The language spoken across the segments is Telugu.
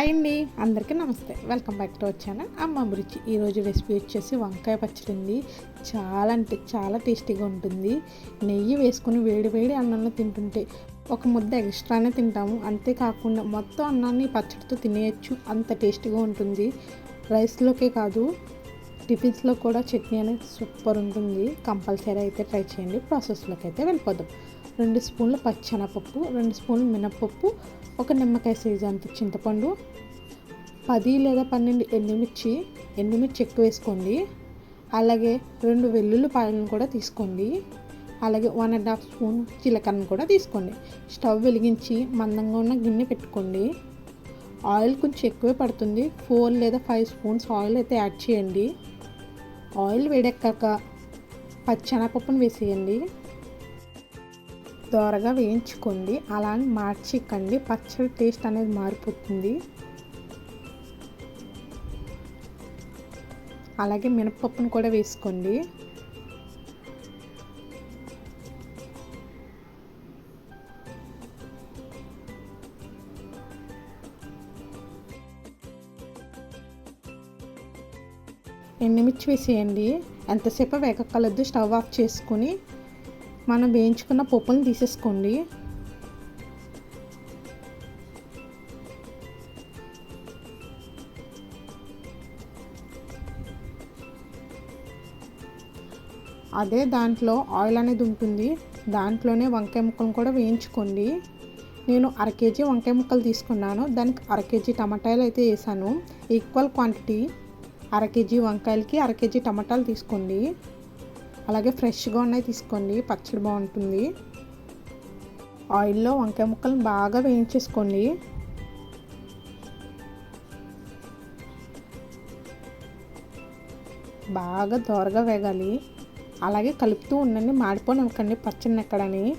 హాయ్ అండి. అందరికీ నమస్తే. వెల్కమ్ బ్యాక్ టు వచ్చాను అమ్మ రుచి ఈరోజు రెసిపీ వచ్చేసి వంకాయ పచ్చడి ఉంది చాలా అంటే చాలా టేస్టీగా ఉంటుంది. నెయ్యి వేసుకొని వేడి వేడి అన్నంలో తింటుంటే ఒక ముద్ద ఎక్స్ట్రానే తింటాము. అంతేకాకుండా మొత్తం అన్నాన్ని పచ్చడితో తినేయచ్చు. అంత టేస్టీగా ఉంటుంది. రైస్లోకే కాదు టిఫిన్స్లో కూడా చట్నీ అనేది సూపర్ ఉంటుంది. కంపల్సరీ అయితే ట్రై చేయండి. ప్రాసెస్లోకి అయితే వెళ్ళిపోదాం. రెండు స్పూన్లు పచ్చెనపప్పు రెండు స్పూన్లు మినపప్పు ఒక నిమ్మకాయ సైజు అంత చింతపండు పది లేదా పన్నెండు ఎండుమిర్చి ఎండుమిర్చి ఎక్కువ వేసుకోండి. అలాగే రెండు వెల్లుల్లి పాలను కూడా తీసుకోండి. అలాగే వన్ అండ్ హాఫ్ స్పూన్ జీలకర్రను కూడా తీసుకోండి. స్టవ్ వెలిగించి మందంగా ఉన్న గిన్నె పెట్టుకోండి. ఆయిల్ కొంచెం ఎక్కువే పడుతుంది. ఫోర్ లేదా ఫైవ్ స్పూన్స్ ఆయిల్ అయితే యాడ్ చేయండి. ఆయిల్ వేడెక్కాక పచ్చనపప్పును వేసేయండి. దోరగా వేయించుకోండి. అలా అని మార్చికండి పచ్చడి టేస్ట్ అనేది మారిపోతుంది. అలాగే మినపప్పును కూడా వేసుకోండి. ఎండుమిర్చి వేసేయండి. ఎంతసేపు వేగక్కలద్దు స్టవ్ ఆఫ్ చేసుకుని మనం వేయించుకున్న పప్పులను తీసేసుకోండి. అదే దాంట్లో ఆయిల్ అనేది ఉంటుంది. దాంట్లోనే వంకాయ ముక్కలను కూడా వేయించుకోండి. నేను అర కేజీ వంకాయ ముక్కలు తీసుకున్నాను. దానికి అర కేజీ టమాటాలు అయితే వేసాను. ఈక్వల్ క్వాంటిటీ అర కేజీ వంకాయలకి అర కేజీ టమాటాలు తీసుకోండి. అలాగే ఫ్రెష్గా ఉన్నాయి తీసుకోండి పచ్చడి బాగుంటుంది. ఆయిల్లో వంకాయ ముక్కలను బాగా వేయించేసుకోండి. బాగా దోరగా వేగాలి. అలాగే కలుపుతూ ఉండండి మాడిపోనివ్వకండి పచ్చడిని ఎక్కడని.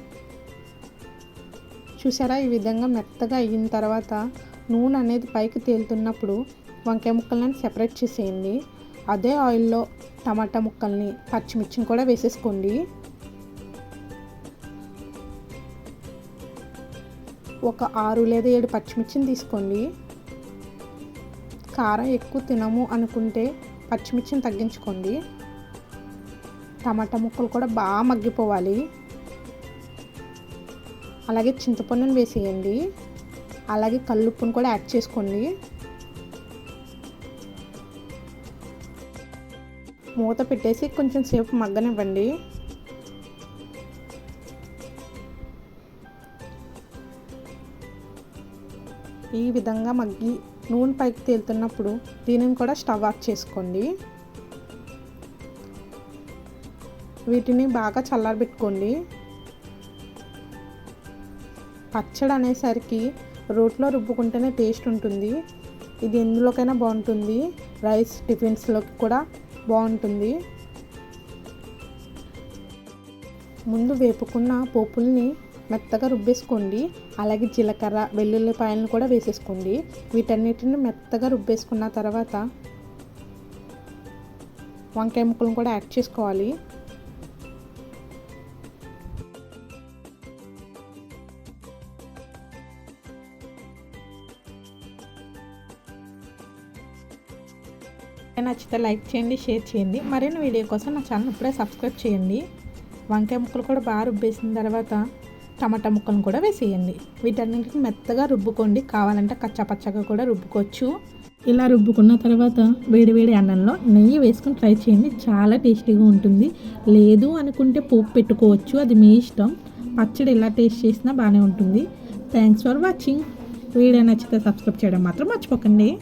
చూసారా ఈ విధంగా మెత్తగా అయిన తర్వాత నూనె అనేది పైకి తేలుతున్నప్పుడు వంకాయ ముక్కలను సెపరేట్ చేసేయండి. అదే ఆయిల్లో టమాటా ముక్కల్ని పచ్చిమిర్చిని కూడా వేసేసుకోండి. ఒక ఆరు లేదా ఏడు పచ్చిమిర్చిని తీసుకోండి. కారం ఎక్కువ తినము అనుకుంటే పచ్చిమిర్చిని తగ్గించుకోండి. టమాటా ముక్కలు కూడా బాగా మగ్గిపోవాలి. అలాగే చింతపండుని వేసేయండి. అలాగే కల్లుప్పును కూడా యాడ్ చేసుకోండి. మూత పెట్టేసి కొంచెం సేపు మగ్గనివ్వండి. ఈ విధంగా మగ్గి నూనె పైకి తేలుతున్నప్పుడు దీనిని కూడా స్టవ్ ఆఫ్ చేసుకోండి. వీటిని బాగా చల్లారబెట్టుకోండి. పచ్చడి అనేసరికి రోట్లో రుబ్బుకుంటేనే టేస్ట్ ఉంటుంది. ఇది ఎందులోకైనా బాగుంటుంది. రైస్ టిఫిన్స్లోకి కూడా బాగుంటుంది. ముందు వేపుకున్న పోపుల్ని మెత్తగా రుబ్బేసుకోండి. అలాగే జీలకర్ర వెల్లుల్లిపాయలను కూడా వేసేసుకోండి. వీటన్నిటిని మెత్తగా రుబ్బేసుకున్న తర్వాత వంకాయ ముక్కలను కూడా యాడ్ చేసుకోవాలి. నచ్చితే లైక్ చేయండి షేర్ చేయండి. మరిన్ని వీడియో కోసం నా ఛానల్ ఇప్పుడే సబ్స్క్రైబ్ చేయండి. వంకాయ ముక్కలు కూడా బాగా రుబ్బేసిన తర్వాత టమాటా ముక్కలను కూడా వేసేయండి. వీటన్నింటికి మెత్తగా రుబ్బుకోండి. కావాలంటే కచ్చాపచ్చగా కూడా రుబ్బుకోవచ్చు. ఇలా రుబ్బుకున్న తర్వాత వేడివేడి అన్నంలో నెయ్యి వేసుకొని ట్రై చేయండి. చాలా టేస్టీగా ఉంటుంది. లేదు అనుకుంటే పోపు పెట్టుకోవచ్చు. అది మీ ఇష్టం. పచ్చడి ఎలా టేస్ట్ చేసినా బాగానే ఉంటుంది. థ్యాంక్స్ ఫర్ వాచింగ్ వీడియో నచ్చితే సబ్స్క్రైబ్ చేయడం మాత్రం మర్చిపోకండి.